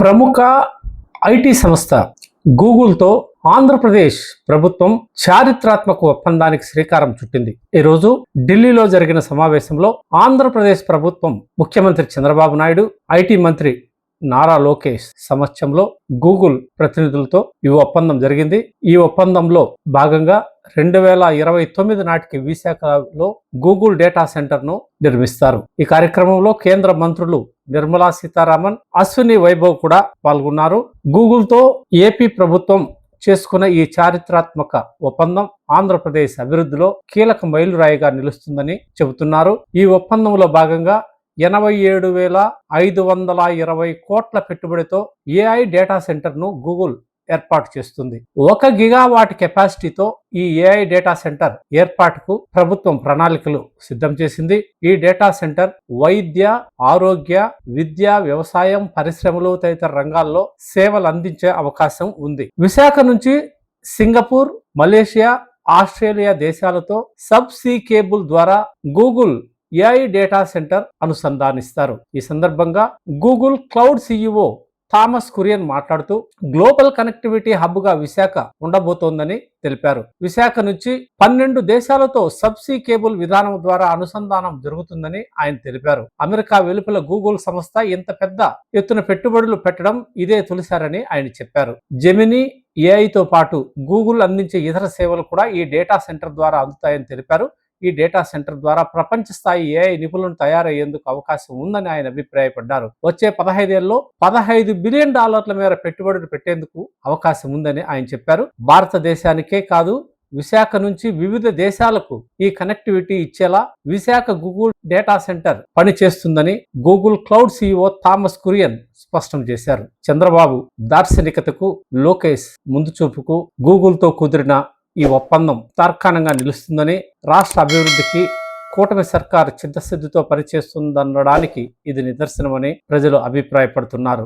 ప్రముఖ ఐటీ సంస్థ గూగుల్తో ఆంధ్రప్రదేశ్ ప్రభుత్వం చారిత్రాత్మక ఒప్పందానికి శ్రీకారం చుట్టింది. ఈ రోజు ఢిల్లీలో జరిగిన సమావేశంలో ఆంధ్రప్రదేశ్ ప్రభుత్వం ముఖ్యమంత్రి చంద్రబాబు నాయుడు ఐటీ మంత్రి నారా లోకేష్ సమక్షంలో గూగుల్ ప్రతినిధులతో ఈ ఒప్పందం జరిగింది. ఈ ఒప్పందంలో భాగంగా రెండు వేల ఇరవై తొమ్మిది నాటికి విశాఖలో గూగుల్ డేటా సెంటర్ను నిర్మిస్తారు. ఈ కార్యక్రమంలో కేంద్ర మంత్రులు నిర్మలా సీతారామన్ అశ్విని వైభవ్ కూడా పాల్గొన్నారు. గూగుల్తో ఏపీ ప్రభుత్వం చేసుకున్న ఈ చారిత్రాత్మక ఒప్పందం ఆంధ్రప్రదేశ్ అభివృద్ధిలో కీలక మైలురాయిగా నిలుస్తుందని చెబుతున్నారు. ఈ ఒప్పందంలో భాగంగా ఎనభై ఏడు వేల ఐదు వందల ఇరవై కోట్ల పెట్టుబడితో ఏఐ డేటా సెంటర్ను గూగుల్ ఏర్పాటు చేస్తుంది. ఒక గిగావాట్ కెపాసిటీతో ఈ ఏఐ డేటా సెంటర్ ఏర్పాటుకు ప్రభుత్వం ప్రణాళికలు సిద్ధం చేసింది. ఈ డేటా సెంటర్ వైద్య ఆరోగ్య విద్య వ్యవసాయం పరిశ్రమలు తదితర రంగాల్లో సేవలు అందించే అవకాశం ఉంది. విశాఖ నుంచి సింగపూర్ మలేషియా ఆస్ట్రేలియా దేశాలతో సబ్ సీ కేబుల్ ద్వారా గూగుల్ ఏఐ డేటా సెంటర్ అనుసంధానిస్తారు. ఈ సందర్భంగా Google cloud CEO Thomas Kurian మాట్లాడుతూ గ్లోబల్ కనెక్టివిటీ హబ్గా విశాఖ ఉండబోతోందని తెలిపారు. విశాఖ నుంచి పన్నెండు దేశాలతో సబ్సీ కేబుల్ విధానం ద్వారా అనుసంధానం జరుగుతుందని ఆయన తెలిపారు. అమెరికా వెలుపల గూగుల్ సంస్థ ఇంత పెద్ద ఎత్తున పెట్టుబడులు పెట్టడం ఇదే తొలిసారని ఆయన చెప్పారు. జెమిని ఏఐతో పాటు గూగుల్ అందించే ఇతర సేవలు కూడా ఈ డేటా సెంటర్ ద్వారా అందుతాయని తెలిపారు. ఈ డేటా సెంటర్ ద్వారా ప్రపంచ స్థాయి ఏఐ నిపుణులను తయారయ్యేందుకు అవకాశం ఉందని ఆయన అభిప్రాయపడ్డారు. వచ్చే పదహైదేళ్ళలో పదహైదు బిలియన్ డాలర్ల మేర పెట్టుబడులు పెట్టేందుకు అవకాశం ఉందని ఆయన చెప్పారు. భారతదేశానికే కాదు విశాఖ నుంచి వివిధ దేశాలకు ఈ కనెక్టివిటీ ఇచ్చేలా విశాఖ గూగుల్ డేటా సెంటర్ పనిచేస్తుందని Google cloud CEO Thomas Kurian స్పష్టం చేశారు. చంద్రబాబు దార్శనికతకు లోకేష్ ముందు చూపుకు గూగుల్తో కుదిరిన ఈ ఒప్పందం తార్కాణంగా నిలుస్తుందని రాష్ట్ర అభివృద్ధికి కూటమి సర్కారు చిత్తశుద్ధితో పనిచేస్తుందనడానికి ఇది నిదర్శనమని ప్రజలు అభిప్రాయపడుతున్నారు.